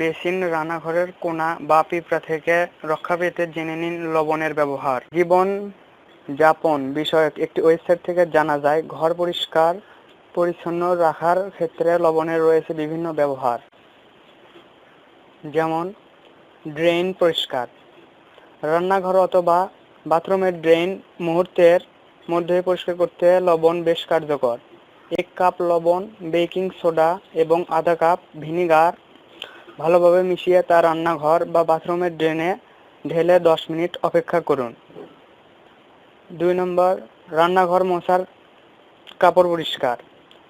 Basin রান্নাঘরের কোনা বা পিঁপড়া থেকে রক্ষা পেতে জেনে নিন লবণের ব্যবহার। জীবন যাপন বিষয়ক একটি ওয়েবসাইট থেকে জানা যায়, ঘর পরিষ্কার পরিচ্ছন্ন রাখার ক্ষেত্রে লবণের রয়েছে বিভিন্ন ব্যবহার, যেমন ড্রেন পরিষ্কার। রান্নাঘর অথবা বাথরুমের ড্রেন মুহূর্তের মধ্যে পরিষ্কার করতে লবণ বেশ কার্যকর। এক কাপ লবণ, বেকিং সোডা এবং আধা কাপ ভিনিগার ভালোভাবে মিশিয়ে তা রান্নাঘর বা বাথরুমের ড্রেনে ঢেলে দশ মিনিট অপেক্ষা করুন। দুই নম্বর, রান্নাঘর মশার কাপড় পরিষ্কার।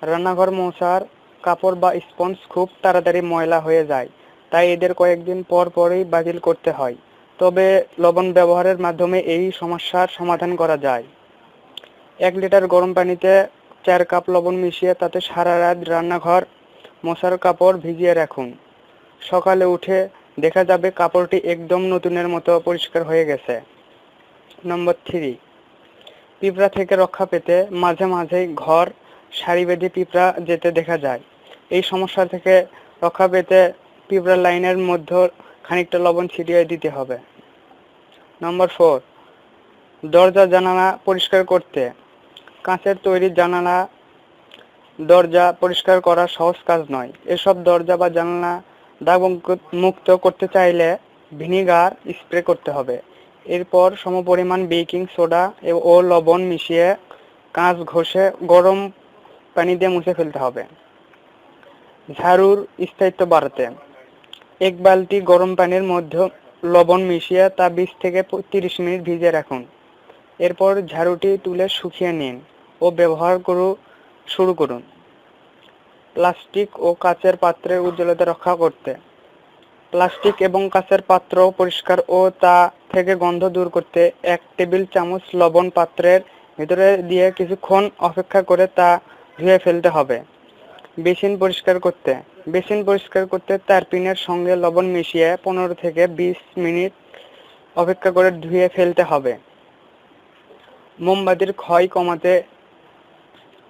রান্নাঘর মশার কাপড় বা স্পঞ্জ খুব তাড়াতাড়ি ময়লা হয়ে যায়, তাই এদের কয়েকদিন পর পরই বাতিল করতে হয়। তবে লবণ ব্যবহারের মাধ্যমে এই সমস্যার সমাধান করা যায়। এক লিটার গরম পানিতে চার কাপ লবণ মিশিয়ে তাতে সারা রাত রান্নাঘর মশার কাপড় ভিজিয়ে রাখুন। সকালে উঠে দেখা যাবে কাপড়টি একদম নতুনের মতো পরিষ্কার হয়ে গেছে। Number three. পিঁপড়া থেকে রক্ষা পেতে মাঝে মাঝেই ঘর, সারি বেঁধে পিঁপড়া যেতে দেখা যায়। এই সমস্যা থেকে রক্ষা পেতে পিঁপড়া লাইনের মধ্যে খানিকটা লবণ ছিটিয়ে দিতে হবে। Number four. দরজা, জানালা পরিষ্কার করতে। কাঁচের তৈরি জানালা, দরজা পরিষ্কার করা সহজ কাজ নয়। এসব দরজা বা জানালা দাগ মুক্ত করতে চাইলে ভিনিগার স্প্রে করতে হবে। এরপর সমপরিমাণ বেকিং সোডা ও লবণ মিশিয়ে কাঁচ ঘষে গরম পানি দিয়ে মুছে ফেলতে হবে। ঝাড়ুর স্থায়িত্ব বাড়াতে। এক বালতি গরম পানির মধ্যে লবণ মিশিয়ে তা বিশ থেকে তিরিশ মিনিট ভিজে রাখুন। এরপর ঝাড়ুটি তুলে শুকিয়ে নিন ও ব্যবহার করু শুরু করুন। প্লাস্টিক ও কাচের পাত্রের উজ্জ্বলতা রক্ষা করতে। প্লাস্টিক এবং কাচের পাত্র পরিষ্কার ও তা থেকে গন্ধ দূর করতে এক টেবিল চামচ লবণ পাত্রের ভিতরে দিয়ে কিছুক্ষণ অপেক্ষা করে তা ধুয়ে ফেলতে হবে। বেসিন পরিষ্কার করতে। বেসিন পরিষ্কার করতে তার পিনের সঙ্গে লবণ মিশিয়ে পনেরো থেকে বিশ মিনিট অপেক্ষা করে ধুয়ে ফেলতে হবে। মোমবাতির ক্ষয় কমাতে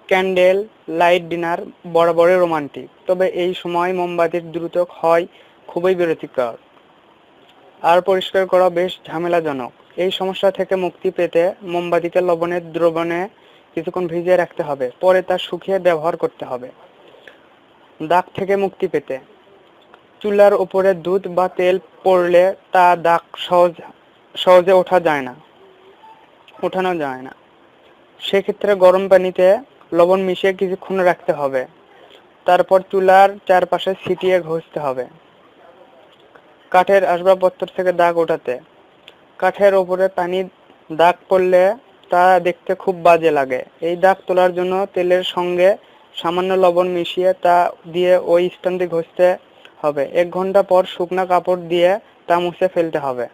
ক্যান্ডেল, লাইট ডিনার বরাবরই রোমান্টিক। তবে এই সময় মোমবাতির দ্রুত ক্ষয় খুবই বিরতিকর। আর পরিষ্কার করা বেশ ঝামেলাজনক। এই সমস্যা থেকে মুক্তি পেতে মোমবাতিকে লবণের দ্রবণে কিছুক্ষণ ভিজিয়ে রাখতে হবে। পরে তা শুকিয়ে ব্যবহার করতে হবে। দাগ থেকে মুক্তি পেতে। চুলার উপরে দুধ বা তেল পড়লে তা দাগ সহজ, সহজে ওঠা যায় না, ওঠানো যায় না। সেক্ষেত্রে গরম পানিতে লবণ মিশিয়ে কিছুক্ষণ রাখতে হবে। তারপর চুলার চারপাশে ছিটিয়ে ঘষতে হবে। কাঠের আসবাবপত্র থেকে দাগ ওঠাতে। কাঠের ওপরে পানি দাগ পড়লে তা দেখতে খুব বাজে লাগে। এই দাগ তোলার জন্য তেলের সঙ্গে সামান্য লবণ মিশিয়ে তা দিয়ে ওই স্থানটি ঘষতে হবে। এক ঘণ্টা পর শুকনা কাপড় দিয়ে তা মুছে ফেলতে হবে।